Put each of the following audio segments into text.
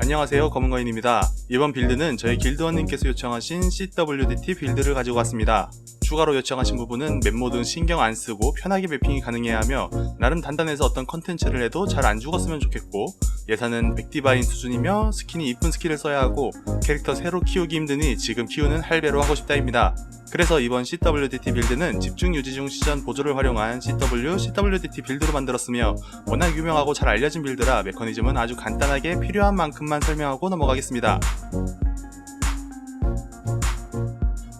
안녕하세요 검은거인입니다. 이번 빌드는 저희 길드원님께서 요청하신 CWDT 빌드를 가지고 왔습니다. 추가로 요청하신 부분은 맵모드는 신경 안 쓰고 편하게 매핑이 가능해야 하며 나름 단단해서 어떤 컨텐츠를 해도 잘 안 죽었으면 좋겠고 예산은 100디바인 수준이며 스킨이 이쁜 스킬을 써야 하고 캐릭터 새로 키우기 힘드니 지금 키우는 할배로 하고 싶다입니다. 그래서 이번 CWDT 빌드는 집중 유지 중 시전 보조를 활용한 CW, CWDT 빌드로 만들었으며 워낙 유명하고 잘 알려진 빌드라 메커니즘은 아주 간단하게 필요한 만큼 만 설명하고 넘어가겠습니다.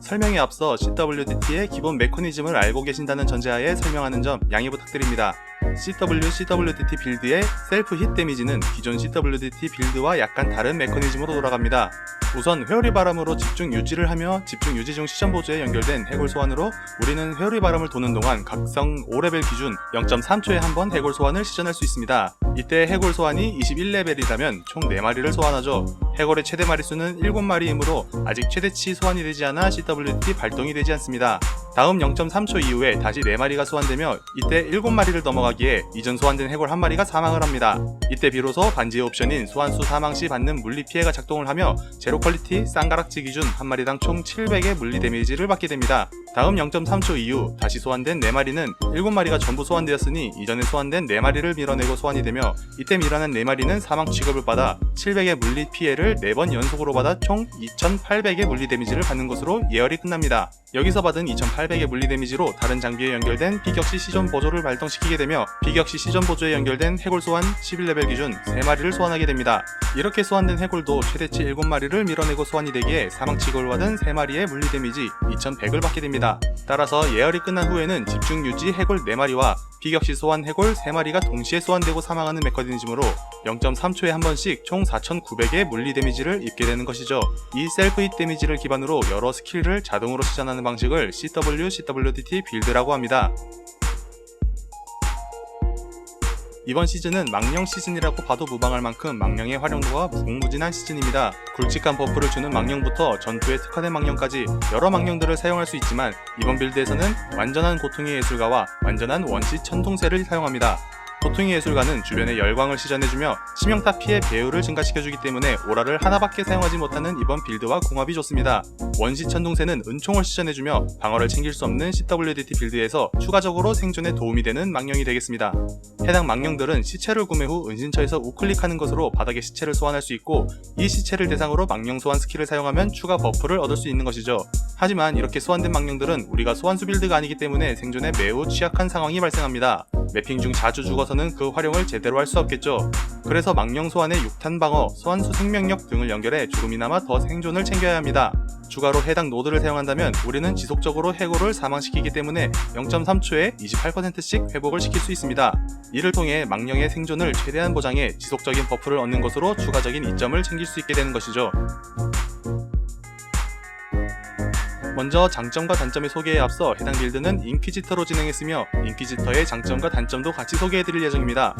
설명에 앞서 CWDT의 기본 메커니즘을 알고 계신다는 전제하에 설명하는 점 양해 부탁드립니다. CW, CWDT 빌드의 셀프 힛 데미지는 기존 CWDT 빌드와 약간 다른 메커니즘으로 돌아갑니다. 우선 회오리 바람으로 집중 유지를 하며 집중 유지 중 시전 보조에 연결된 해골 소환으로 우리는 회오리 바람을 도는 동안 각성 5레벨 기준 0.3초에 한 번 해골 소환을 시전할 수 있습니다. 이때 해골 소환이 21레벨이라면 총 4마리를 소환하죠. 해골의 최대 마리수는 7마리이므로 아직 최대치 소환이 되지 않아 CWT 발동이 되지 않습니다. 다음 0.3초 이후에 다시 4마리가 소환되며 이때 7마리를 넘어가기에 이전 소환된 해골 1마리가 사망을 합니다. 이때 비로소 반지의 옵션인 소환수 사망 시 받는 물리 피해가 작동을 하며 제로 퀄리티 쌍가락지 기준 한 마리당 총 700의 물리 데미지를 받게 됩니다. 다음 0.3초 이후 다시 소환된 4마리는 7마리가 전부 소환되었으니 이전에 소환된 4마리를 밀어내고 소환이 되며 이때 밀어낸 4마리는 사망 취급을 받아 700의 물리 피해를 4번 연속으로 받아 총 2800의 물리 데미지를 받는 것으로 예열이 끝납니다. 여기서 받은 2800의 물리 데미지로 다른 장비에 연결된 비격시 시전 보조를 발동시키게 되며 비격시 시전 보조에 연결된 해골 소환 11레벨 기준 3마리를 소환하게 됩니다. 이렇게 소환된 해골도 최대치 7마리를 밀어내고 소환이 되기에 사망 취급을 받은 3마리의 물리 데미지 2100을 받게 됩니다. 따라서 예열이 끝난 후에는 집중 유지 해골 4마리와 비격시 소환 해골 3마리가 동시에 소환되고 사망하는 메커니즘으로 0.3초에 한 번씩 총 4,900의 물리 데미지를 입게 되는 것이죠. 이 셀프 힛 데미지를 기반으로 여러 스킬을 자동으로 시전하는 방식을 CW, CWDT 빌드라고 합니다. 이번 시즌은 망령 시즌이라고 봐도 무방할 만큼 망령의 활용도가 무궁무진한 시즌입니다. 굵직한 버프를 주는 망령부터 전투에 특화된 망령까지 여러 망령들을 사용할 수 있지만 이번 빌드에서는 완전한 고통의 예술가와 완전한 원시 천둥새를 사용합니다. 고통의 예술가는 주변의 열광을 시전해주며 치명타 피해 배율을 증가시켜주기 때문에 오라를 하나밖에 사용하지 못하는 이번 빌드와 궁합이 좋습니다. 원시 천둥새는 은총을 시전해주며 방어를 챙길 수 없는 CWDT 빌드에서 추가적으로 생존에 도움이 되는 망령이 되겠습니다. 해당 망령들은 시체를 구매 후 은신처에서 우클릭하는 것으로 바닥에 시체를 소환할 수 있고 이 시체를 대상으로 망령 소환 스킬을 사용하면 추가 버프를 얻을 수 있는 것이죠. 하지만 이렇게 소환된 망령들은 우리가 소환수 빌드가 아니기 때문에 생존에 매우 취약한 상황이 발생합니다. 매핑 중 자주 죽어 서는 그 활용을 제대로 할 수 없겠죠. 그래서 망령 소환의 6탄 방어, 소환수 생명력 등을 연결해 조금이나마 더 생존을 챙겨야 합니다. 추가로 해당 노드를 사용한다면 우리는 지속적으로 해골을 사망시키기 때문에 0.3초에 28%씩 회복을 시킬 수 있습니다. 이를 통해 망령의 생존을 최대한 보장해 지속적인 버프를 얻는 것으로 추가적인 이점을 챙길 수 있게 되는 것이죠. 먼저 장점과 단점의 소개에 앞서 해당 빌드는 인퀴지터로 진행했으며 인퀴지터의 장점과 단점도 같이 소개해드릴 예정입니다.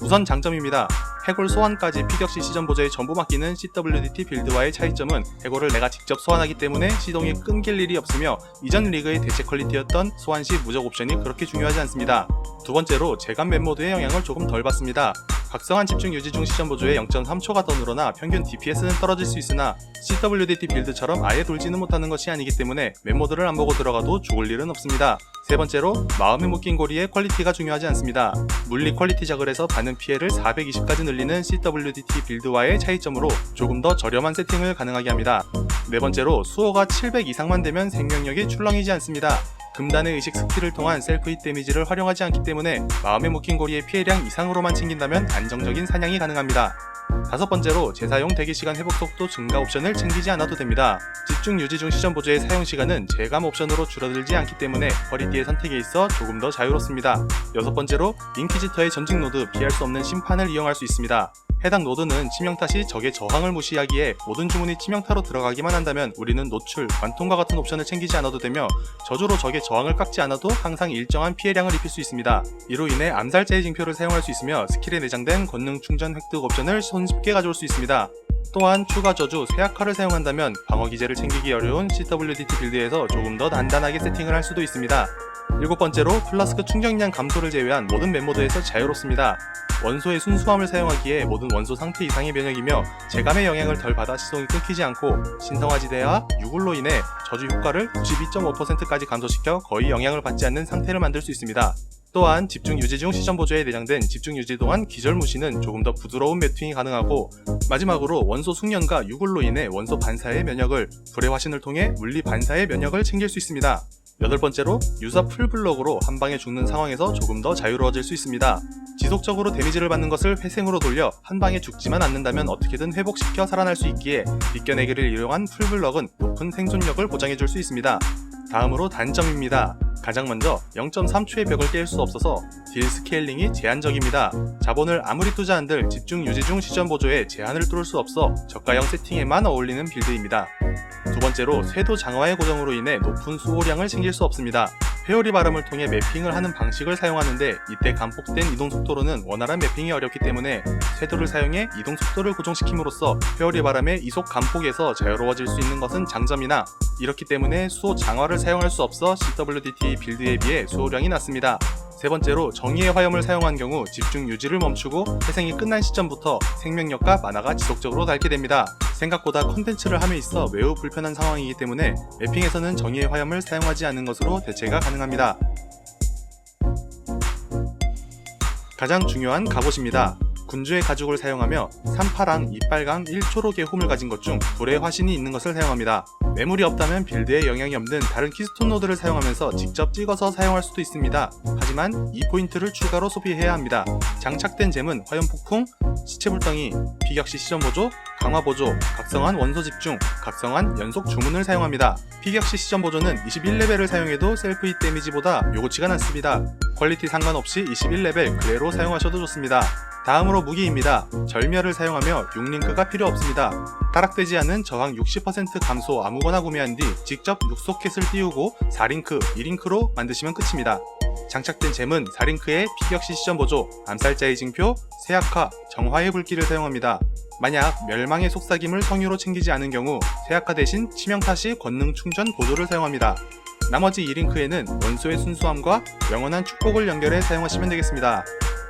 우선 장점입니다. 해골 소환까지 피격시 시전 보조에 전부 맡기는 CWDT 빌드와의 차이점은 해골을 내가 직접 소환하기 때문에 시동이 끊길 일이 없으며 이전 리그의 대체 퀄리티였던 소환 시 무적 옵션이 그렇게 중요하지 않습니다. 두 번째로 재간 맵모드의 영향을 조금 덜 받습니다. 각성한 집중 유지 중 시전 보조에 0.3초가 더 늘어나 평균 DPS는 떨어질 수 있으나 CWDT 빌드처럼 아예 돌지는 못하는 것이 아니기 때문에 맵모드를 안 보고 들어가도 죽을 일은 없습니다. 세 번째로 마음에 묶인 고리의 퀄리티가 중요하지 않습니다. 물리 퀄리티 해서 받는 피해를 420까지 늘리는 CWDT 빌드와의 차이점으로 조금 더 저렴한 세팅을 가능하게 합니다. 네 번째로 수호가 700 이상만 되면 생명력이 출렁이지 않습니다. 금단의 의식 스킬을 통한 셀프 힛 데미지를 활용하지 않기 때문에 마음에 묶인 고리의 피해량 이상으로만 챙긴다면 안정적인 사냥이 가능합니다. 다섯 번째로 재사용 대기시간 회복 속도 증가 옵션을 챙기지 않아도 됩니다. 집중 유지 중 시전 보조의 사용 시간은 재감 옵션으로 줄어들지 않기 때문에 퀄리티의 선택에 있어 조금 더 자유롭습니다. 여섯 번째로 인퀴지터의 전직 노드 피할 수 없는 심판을 이용할 수 있습니다. 해당 노드는 치명타 시 적의 저항을 무시하기에 모든 주문이 치명타로 들어가기만 한다면 우리는 노출, 관통과 같은 옵션을 챙기지 않아도 되며 저주로 적의 저항을 깎지 않아도 항상 일정한 피해량을 입힐 수 있습니다. 이로 인해 암살자의 징표를 사용할 수 있으며 스킬에 내장된 권능 충전 획득 옵션을 손쉽게 가져올 수 있습니다. 또한 추가 저주 세약화를 사용한다면 방어 기제를 챙기기 어려운 CWDT 빌드에서 조금 더 단단하게 세팅을 할 수도 있습니다. 일곱 번째로 플라스크 충격량 감소를 제외한 모든 멤버드에서 자유롭습니다. 원소의 순수함을 사용하기에 모든 원소 상태 이상의 면역이며 재감의 영향을 덜 받아 시동이 끊기지 않고 신성화지대와 유굴로 인해 저주 효과를 92.5%까지 감소시켜 거의 영향을 받지 않는 상태를 만들 수 있습니다. 또한 집중 유지 중 시전 보조에 내장된 집중 유지 동안 기절 무시는 조금 더 부드러운 매핑이 가능하고 마지막으로 원소 숙련과 유굴로 인해 원소 반사의 면역을 불의 화신을 통해 물리 반사의 면역을 챙길 수 있습니다. 여덟 번째로 유사 풀블럭으로 한 방에 죽는 상황에서 조금 더 자유로워질 수 있습니다. 지속적으로 데미지를 받는 것을 회생으로 돌려 한 방에 죽지만 않는다면 어떻게든 회복시켜 살아날 수 있기에 비껴내기를 이용한 풀블럭은 높은 생존력을 보장해줄 수 있습니다. 다음으로 단점입니다. 가장 먼저 0.3초의 벽을 깰 수 없어서 딜 스케일링이 제한적입니다. 자본을 아무리 투자한들 집중 유지 중 시전 보조에 제한을 뚫을 수 없어 저가형 세팅에만 어울리는 빌드입니다. 두 번째로 쇄도 장화의 고정으로 인해 높은 수호량을 챙길 수 없습니다. 회오리 바람을 통해 매핑을 하는 방식을 사용하는데 이때 감폭된 이동 속도로는 원활한 매핑이 어렵기 때문에 쇄도를 사용해 이동 속도를 고정시킴으로써 회오리 바람의 이속 감폭에서 자유로워질 수 있는 것은 장점이나 이렇기 때문에 수호 장화를 사용할 수 없어 CWDT 빌드에 비해 수호량이 낮습니다. 세 번째로 정의의 화염을 사용한 경우 집중 유지를 멈추고 회생이 끝난 시점부터 생명력과 만화가 지속적으로 닳게 됩니다. 생각보다 컨텐츠를 함에 있어 매우 불편한 상황이기 때문에 매핑에서는 정의의 화염을 사용하지 않는 것으로 대체가 가능합니다. 가장 중요한 갑옷입니다. 군주의 가죽을 사용하며 3파랑 이빨강 1초록의 홈을 가진 것 중 불의 화신이 있는 것을 사용합니다. 매물이 없다면 빌드에 영향이 없는 다른 키스톤 노드를 사용하면서 직접 찍어서 사용할 수도 있습니다. 하지만 이 포인트를 추가로 소비해야 합니다. 장착된 잼은 화염폭풍, 시체불덩이, 비격시 시전 보조, 강화 보조, 각성한 원소 집중, 각성한 연속 주문을 사용합니다. 피격시 시전 보조는 21레벨을 사용해도 셀프 히 데미지보다 요구치가 낮습니다. 퀄리티 상관없이 21레벨 그대로 사용하셔도 좋습니다. 다음으로 무기입니다. 절멸을 사용하며 6링크가 필요 없습니다. 타락되지 않은 저항 60% 감소 아무거나 구매한 뒤 직접 6소켓을 띄우고 4링크, 2링크로 만드시면 끝입니다. 장착된 잼은 4링크의 피격시 시전 보조, 암살자의 징표, 세약화, 정화의 불길을 사용합니다. 만약 멸망의 속삭임을 성유로 챙기지 않은 경우 세약화 대신 치명타 시 권능 충전 보조를 사용합니다. 나머지 2링크에는 원소의 순수함과 영원한 축복을 연결해 사용하시면 되겠습니다.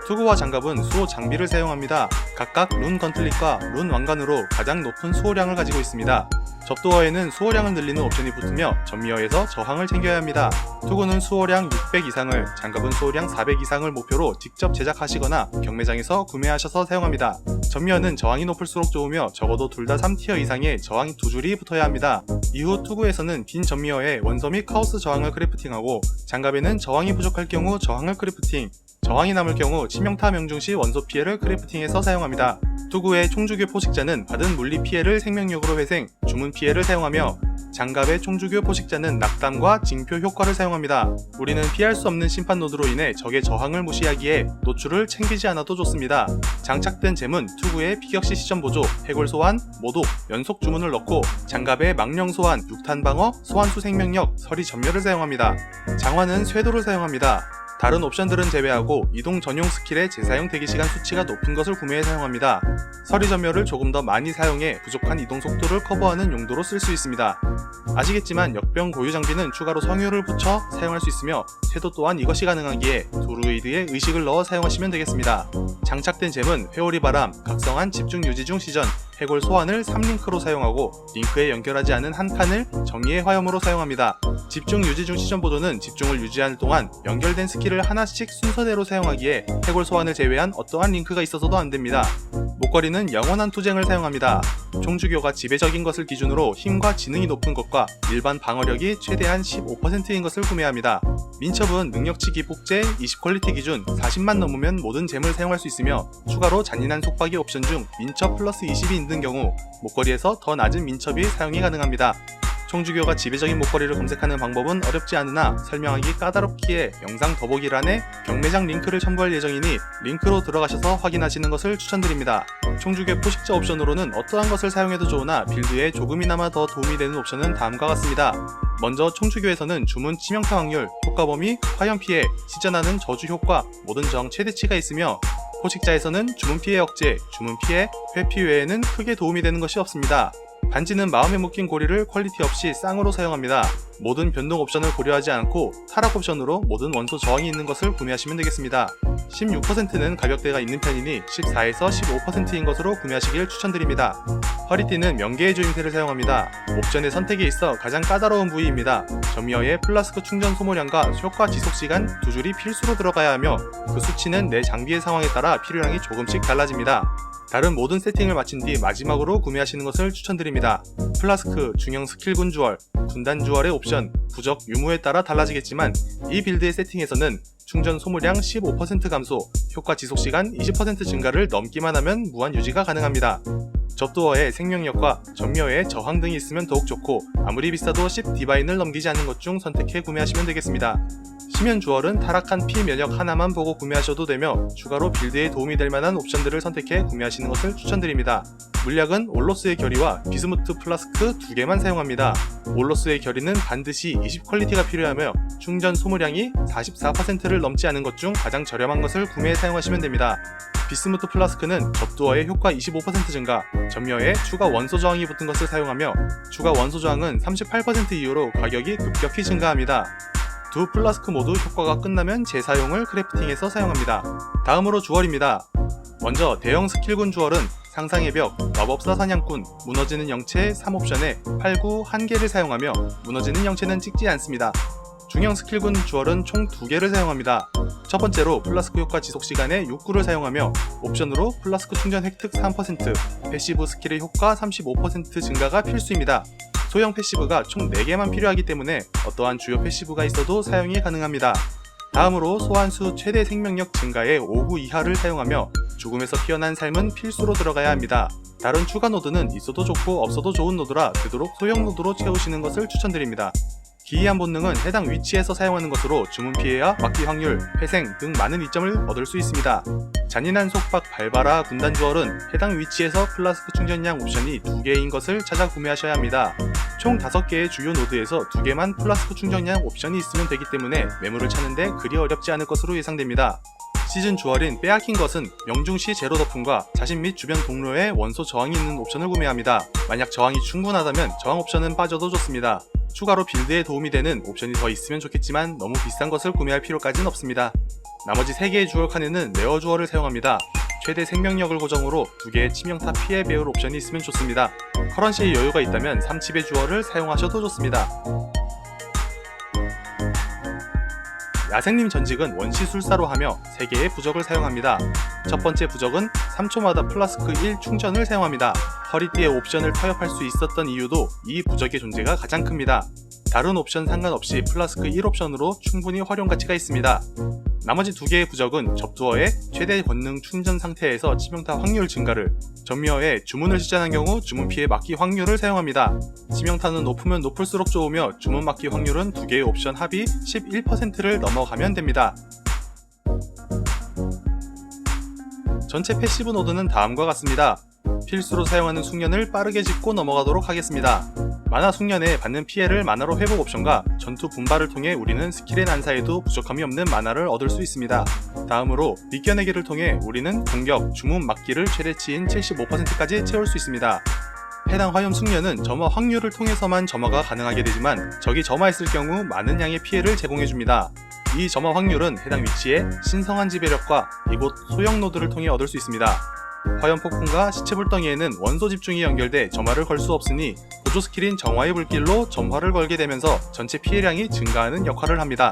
투구와 장갑은 수호 장비를 사용합니다. 각각 룬 건틀릿과 룬 왕관으로 가장 높은 수호량을 가지고 있습니다. 접도어에는 수호량을 늘리는 옵션이 붙으며 전미어에서 저항을 챙겨야 합니다. 투구는 수호량 600 이상을, 장갑은 수호량 400 이상을 목표로 직접 제작하시거나 경매장에서 구매하셔서 사용합니다. 전미어는 저항이 높을수록 좋으며 적어도 둘 다 3티어 이상의 저항 두 줄이 붙어야 합니다. 이후 투구에서는 빈 전미어에 원서 및 카오스 저항을 크래프팅하고 장갑에는 저항이 부족할 경우 저항을 크래프팅, 저항이 남을 경우 치명타 명중 시 원소 피해를 크래프팅해서 사용합니다. 투구의 총주교 포식자는 받은 물리 피해를 생명력으로 회생, 주문 피해를 사용하며 장갑의 총주교 포식자는 낙담과 징표 효과를 사용합니다. 우리는 피할 수 없는 심판 노드로 인해 적의 저항을 무시하기에 노출을 챙기지 않아도 좋습니다. 장착된 잼은 투구의 피격시 시전 보조, 해골 소환, 모독, 연속 주문을 넣고 장갑의 망령 소환, 육탄 방어, 소환수 생명력, 서리 전멸을 사용합니다. 장화는 쇄도를 사용합니다. 다른 옵션들은 제외하고 이동 전용 스킬의 재사용 대기시간 수치가 높은 것을 구매해 사용합니다. 서리 전멸을 조금 더 많이 사용해 부족한 이동 속도를 커버하는 용도로 쓸 수 있습니다. 아시겠지만 역병 고유 장비는 추가로 성유를 붙여 사용할 수 있으며 쇄도 또한 이것이 가능하기에 도루이드에 의식을 넣어 사용하시면 되겠습니다. 장착된 잼은 회오리 바람, 각성한 집중 유지 중 시전, 해골 소환을 3링크로 사용하고 링크에 연결하지 않은 한 칸을 정의의 화염으로 사용합니다. 집중 유지 중 시전 보조는 집중을 유지하는 동안 연결된 스킬을 하나씩 순서대로 사용하기에 해골 소환을 제외한 어떠한 링크가 있어서도 안됩니다. 목걸이는 영원한 투쟁을 사용합니다. 총주교가 지배적인 것을 기준으로 힘과 지능이 높은 것과 일반 방어력이 최대한 15%인 것을 구매합니다. 민첩은 능력치 기폭제 20퀄리티 기준 40만 넘으면 모든 잼을 사용할 수 있으며 추가로 잔인한 속박이 옵션 중 민첩 플러스 20이 있는 경우 목걸이에서 더 낮은 민첩이 사용이 가능합니다. 총주교가 지배적인 목걸이를 검색하는 방법은 어렵지 않으나 설명하기 까다롭기에 영상 더보기란에 경매장 링크를 첨부할 예정이니 링크로 들어가셔서 확인하시는 것을 추천드립니다. 총주교 포식자 옵션으로는 어떠한 것을 사용해도 좋으나 빌드에 조금이나마 더 도움이 되는 옵션은 다음과 같습니다. 먼저 총주교에서는 주문 치명타 확률, 효과 범위, 화염 피해, 시전하는 저주 효과, 모든 저항 최대치가 있으며 포식자에서는 주문 피해 억제, 주문 피해, 회피 외에는 크게 도움이 되는 것이 없습니다. 반지는 마음에 묶인 고리를 퀄리티 없이 쌍으로 사용합니다. 모든 변동 옵션을 고려하지 않고 타락 옵션으로 모든 원소 저항이 있는 것을 구매하시면 되겠습니다. 16%는 가격대가 있는 편이니 14에서 15%인 것으로 구매하시길 추천드립니다. 허리띠는 명계의 조임새를 사용합니다. 옵션의 선택에 있어 가장 까다로운 부위입니다. 점유어의 플라스크 충전 소모량과 효과 지속 시간 두 줄이 필수로 들어가야 하며 그 수치는 내 장비의 상황에 따라 필요량이 조금씩 달라집니다. 다른 모든 세팅을 마친 뒤 마지막으로 구매하시는 것을 추천드립니다. 플라스크, 중형 스킬 군 주얼, 군단 주얼의 옵션, 부적, 유무에 따라 달라지겠지만 이 빌드의 세팅에서는 충전 소모량 15% 감소, 효과 지속 시간 20% 증가를 넘기만 하면 무한 유지가 가능합니다. 접두어의 생명력과 전미어의 저항 등이 있으면 더욱 좋고 아무리 비싸도 10 디바인을 넘기지 않는 것 중 선택해 구매하시면 되겠습니다. 심연 주얼은 타락한 피 면역 하나만 보고 구매하셔도 되며 추가로 빌드에 도움이 될 만한 옵션들을 선택해 구매하시는 것을 추천드립니다. 물약은 올로스의 결의와 비스무트 플라스크 두 개만 사용합니다. 올로스의 결의는 반드시 20 퀄리티가 필요하며 충전 소모량이 44%를 넘지 않은 것 중 가장 저렴한 것을 구매해 사용하시면 됩니다. 비스무트 플라스크는 접두어의 효과 25% 증가, 전멸에 추가 원소 저항이 붙은 것을 사용하며 추가 원소 저항은 38% 이후로 가격이 급격히 증가합니다. 두 플라스크 모두 효과가 끝나면 재사용을 크래프팅해서 사용합니다. 다음으로 주얼입니다. 먼저 대형 스킬군 주얼은 상상의 벽, 마법사 사냥꾼, 무너지는 영체 3옵션에 89 1개를 사용하며 무너지는 영체는 찍지 않습니다. 중형 스킬군 주얼은 총 2개를 사용합니다. 첫 번째로 플라스크 효과 지속 시간에 6구를 사용하며 옵션으로 플라스크 충전 획득 3%, 패시브 스킬의 효과 35% 증가가 필수입니다. 소형 패시브가 총 4개만 필요하기 때문에 어떠한 주요 패시브가 있어도 사용이 가능합니다. 다음으로 소환수 최대 생명력 증가의 5구 이하를 사용하며 죽음에서 피어난 삶은 필수로 들어가야 합니다. 다른 추가 노드는 있어도 좋고 없어도 좋은 노드라 되도록 소형 노드로 채우시는 것을 추천드립니다. 기이한 본능은 해당 위치에서 사용하는 것으로 주문 피해와 막기 확률, 회생 등 많은 이점을 얻을 수 있습니다. 잔인한 속박 발바라 군단 주얼은 해당 위치에서 플라스크 충전량 옵션이 2개인 것을 찾아 구매하셔야 합니다. 총 5개의 주요 노드에서 2개만 플라스크 충전량 옵션이 있으면 되기 때문에 매물을 찾는데 그리 어렵지 않을 것으로 예상됩니다. 시즌 주얼인 빼앗긴 것은 명중시 제로 덮음과 자신 및 주변 동료의 원소 저항이 있는 옵션을 구매합니다. 만약 저항이 충분하다면 저항 옵션은 빠져도 좋습니다. 추가로 빌드에 도움이 되는 옵션이 더 있으면 좋겠지만 너무 비싼 것을 구매할 필요까지는 없습니다. 나머지 3개의 주얼 칸에는 레어 주얼을 사용합니다. 최대 생명력을 고정으로 2개의 치명타 피해 배울 옵션이 있으면 좋습니다. 커런시의 여유가 있다면 3칩의 주얼을 사용하셔도 좋습니다. 야생님 전직은 원시술사로 하며 3개의 부적을 사용합니다. 첫 번째 부적은 3초마다 플라스크 1 충전을 사용합니다. 허리띠에 옵션을 타협할 수 있었던 이유도 이 부적의 존재가 가장 큽니다. 다른 옵션 상관없이 플라스크 1 옵션으로 충분히 활용 가치가 있습니다. 나머지 두 개의 부적은 접두어의 최대 권능 충전 상태에서 치명타 확률 증가를, 전미어의 주문을 실전한 경우 주문 피해 막기 확률을 사용합니다. 치명타는 높으면 높을수록 좋으며 주문 막기 확률은 두 개의 옵션 합이 11%를 넘어가면 됩니다. 전체 패시브 노드는 다음과 같습니다. 필수로 사용하는 숙련을 빠르게 짚고 넘어가도록 하겠습니다. 만화 숙련에 받는 피해를 만화로 회복 옵션과 전투 분발을 통해 우리는 스킬의 난사에도 부족함이 없는 만화를 얻을 수 있습니다. 다음으로 비껴내기를 통해 우리는 공격, 주문 막기를 최대치인 75%까지 채울 수 있습니다. 해당 화염 숙련은 점화 확률을 통해서만 점화가 가능하게 되지만 적이 점화했을 경우 많은 양의 피해를 제공해줍니다. 이 점화 확률은 해당 위치에 신성한 지배력과 이곳 소형 노드를 통해 얻을 수 있습니다. 화염 폭풍과 시체 불덩이에는 원소 집중이 연결돼 점화를 걸 수 없으니 보조 스킬인 정화의 불길로 점화를 걸게 되면서 전체 피해량이 증가하는 역할을 합니다.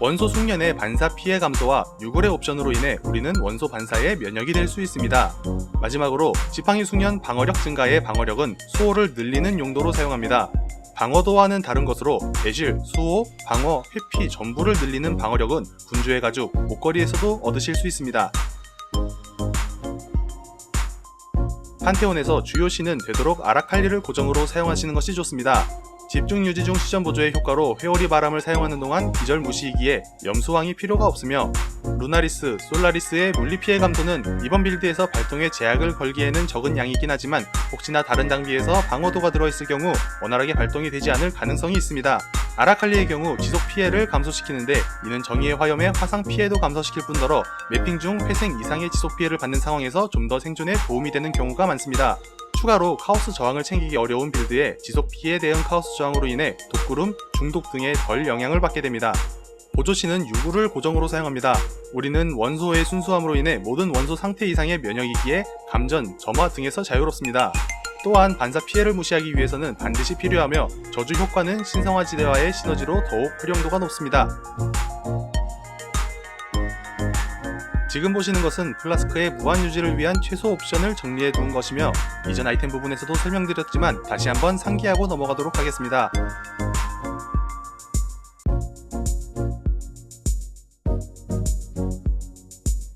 원소 숙련의 반사 피해 감소와 유골의 옵션으로 인해 우리는 원소 반사에 면역이 될 수 있습니다. 마지막으로 지팡이 숙련 방어력 증가의 방어력은 수호를 늘리는 용도로 사용합니다. 방어도와는 다른 것으로 매실, 수호, 방어, 회피 전부를 늘리는 방어력은 군주의 가죽, 목걸이에서도 얻으실 수 있습니다. 판테온에서 주요 신은 되도록 아라칼리를 고정으로 사용하시는 것이 좋습니다. 집중 유지 중 시전 보조의 효과로 회오리 바람을 사용하는 동안 기절 무시이기에 염소왕이 필요가 없으며 루나리스, 솔라리스의 물리 피해 감소는 이번 빌드에서 발동에 제약을 걸기에는 적은 양이긴 하지만 혹시나 다른 장비에서 방어도가 들어있을 경우 원활하게 발동이 되지 않을 가능성이 있습니다. 아라칼리의 경우 지속 피해를 감소시키는데 이는 정의의 화염의 화상 피해도 감소시킬 뿐더러 매핑 중 회생 이상의 지속 피해를 받는 상황에서 좀 더 생존에 도움이 되는 경우가 많습니다. 추가로 카오스 저항을 챙기기 어려운 빌드에 지속 피해 대응 카오스 저항으로 인해 독구름, 중독 등에 덜 영향을 받게 됩니다. 보조시는 유구를 고정으로 사용합니다. 우리는 원소의 순수함으로 인해 모든 원소 상태 이상의 면역이기에 감전, 점화 등에서 자유롭습니다. 또한 반사 피해를 무시하기 위해서는 반드시 필요하며 저주 효과는 신성화 지대와의 시너지로 더욱 활용도가 높습니다. 지금 보시는 것은 플라스크의 무한 유지를 위한 최소 옵션을 정리해 둔 것이며 이전 아이템 부분에서도 설명드렸지만 다시 한번 상기하고 넘어가도록 하겠습니다.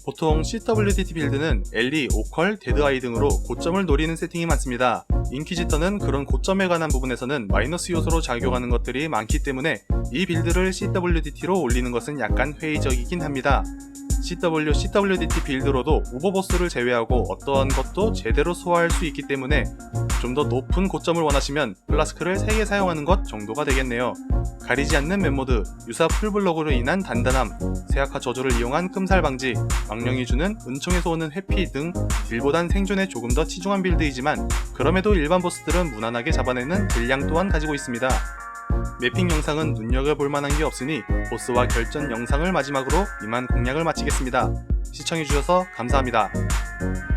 보통 CWDT 빌드는 엘리, 오컬, 데드아이 등으로 고점을 노리는 세팅이 많습니다. 인퀴지터는 그런 고점에 관한 부분에서는 마이너스 요소로 작용하는 것들이 많기 때문에 이 빌드를 CWDT로 올리는 것은 약간 회의적이긴 합니다. CW, CWDT 빌드로도 오버보스를 제외하고 어떠한 것도 제대로 소화할 수 있기 때문에 좀 더 높은 고점을 원하시면 플라스크를 3개 사용하는 것 정도가 되겠네요. 가리지 않는 맵모드, 유사 풀블럭으로 인한 단단함, 세약화 저조를 이용한 끔살 방지, 망령이 주는 은총에서 오는 회피 등 딜보단 생존에 조금 더 치중한 빌드이지만 그럼에도 일반 보스들은 무난하게 잡아내는 딜량 또한 가지고 있습니다. 매핑 영상은 눈여겨볼 만한 게 없으니 보스와 결전 영상을 마지막으로 이만 공략을 마치겠습니다. 시청해주셔서 감사합니다.